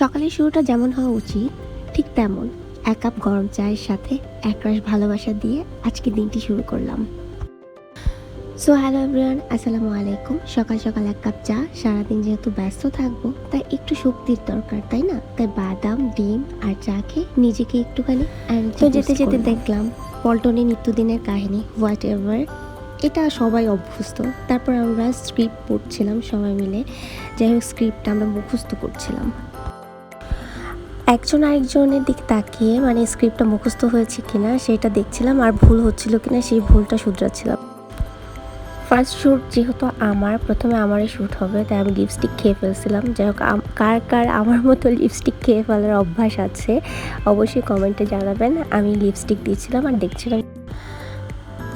সকালের শুরুটা যেমন হওয়া উচিত ঠিক তেমন। এক কাপ গরম চায়ের সাথে এক একরাশ ভালোবাসা দিয়ে আজকে দিনটি শুরু করলাম। সো হ্যালো এভরিওয়ান আসসালামু আলাইকুম। সকাল সকাল এক কাপ চা সারাদিন যেহেতু ব্যস্ত থাকব তাই একটু শক্তির দরকার তাই না? তাই বাদাম ডিম আর চা খেয়ে নিজেকে একটুখানি তো যেতে যেতে দেখলাম পল্টনে নিত্যদিনের কাহিনী হোয়াট এভার এটা সবাই অভ্যস্ত। তারপর আমরা স্ক্রিপ্ট পড়ছিলাম সবাই মিলে। যাই হোক স্ক্রিপ্টটা আমরা মুখস্থ করছিলাম। একজন আরেকজনের দিক তাকিয়ে মানে স্ক্রিপ্টটা মুখস্থ হয়েছে কিনা সেটা দেখছিলাম আর ভুল হচ্ছিল কিনা সেই ভুলটা শুধরাচ্ছিলাম। ফার্স্ট শ্যুট যেহেতু আমার প্রথমে আমারই শ্যুট হবে তাই আমি লিপস্টিক খেয়ে ফেলছিলাম। যাই হোক কার কার আমার মতো লিপস্টিক খেয়ে ফেলার অভ্যাস আছে অবশ্যই কমেন্টে জানাবেন। আমি লিপস্টিক দিয়েছিলাম আর দেখছিলাম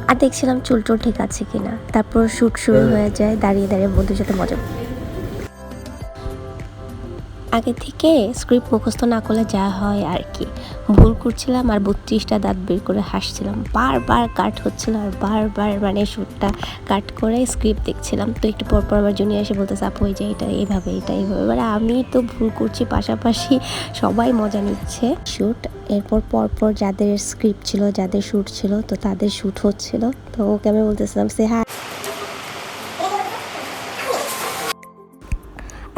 আর দেখছিলাম চুল টুল ঠিক আছে কিনা। তারপর শ্যুট শুরু হয়ে যায় দাঁড়িয়ে দাঁড়িয়ে বন্ধুর সাথে মজা আগে থেকে স্ক্রিপ্ট মুখস্থ না করলে যা হয় আর কি। ভুল করছিলাম আর বত্রিশটা দাঁত বের করে হাসছিলাম। বারবার কাট হচ্ছিল আর বারবার মানে শ্যুটটা কাট করে স্ক্রিপ্ট দেখছিলাম। তো একটু পর পর আমার জুনিয়র এসে বলতে চাপ হয়ে যায় এটা এইভাবে এটা এইভাবে এবার আমি তো ভুল করছি, পাশাপাশি সবাই মজা নিচ্ছে। শ্যুট এরপর পরপর যাদের স্ক্রিপ্ট ছিল, যাদের শ্যুট ছিল, তো তাদের শ্যুট হচ্ছিল। তো ওকে আমি বলতেছিলাম, সে হ্যাঁ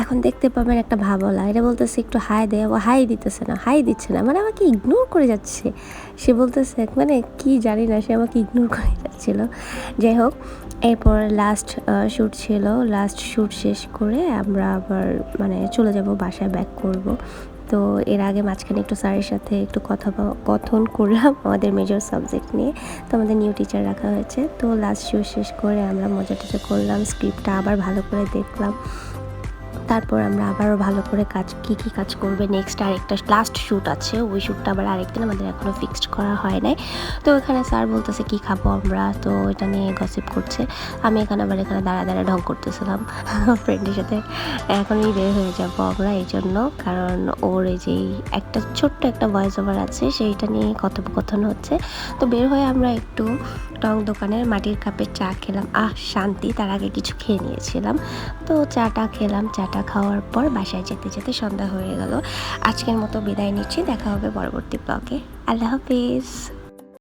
এখন দেখতে পাবেন একটা ভাবলা। এটা বলতেছে একটু হাই দে। ও হাই দিতেছে না হাই দিচ্ছে না। মানে আমাকে ইগনোর করে যাচ্ছে। সে বলতেছে মানে কি জানি না, সে আমাকে ইগনোর করে যাচ্ছিল। যাই হোক, এরপর লাস্ট শ্যুট ছিল। লাস্ট শ্যুট শেষ করে আমরা আবার মানে চলে যাব বাসায় ব্যাক করব। তো এর আগে মাঝখানে একটু স্যারের সাথে একটু কথা কথন করলাম আমাদের মেজর সাবজেক্ট নিয়ে। তো আমাদের নিউ টিচার রাখা হয়েছে। তো লাস্ট শ্যুট শেষ করে আমরা মজা টজা করলাম স্ক্রিপ্টটা আবার ভালো করে দেখলাম। তারপর আমরা আবারও ভালো করে কাজ, কি কি কাজ করবে নেক্সট আরেকটা লাস্ট শ্যুট আছে। ওই শ্যুটটা আবার আরেকদিন আমাদের এখনও ফিক্সড করা হয় নাই। তো এখানে স্যার বলতেছে, কি খাব আমরা? তো এটা নিয়ে গসিপ করছে। আমি এখানে আবার এখানে দাঁড়া দাঁড়া ঢং করতেছিলাম। ফ্রেন্ডের সাথে। এখনই বের হয়ে যাব আমরা এই জন্য কারণ ওর এই যে একটা ছোট্ট একটা ভয়েস ওভার আছে, সেইটা নিয়ে কথোপকথন হচ্ছে। তো বের হয়ে আমরা একটু টং দোকানের মাটির কাপের চা খেলাম। আহ, শান্তি, তার আগে কিছু খেয়ে নিয়েছিলাম। তো চাটা খেলাম। চাটা খাওয়ার পর বাসায় যেতে যেতে সন্ধ্যা হয়ে গেল। আজকের মতো বিদায় নিচ্ছি, দেখা হবে পরবর্তী ব্লগে আল্লাহ হাফিজ।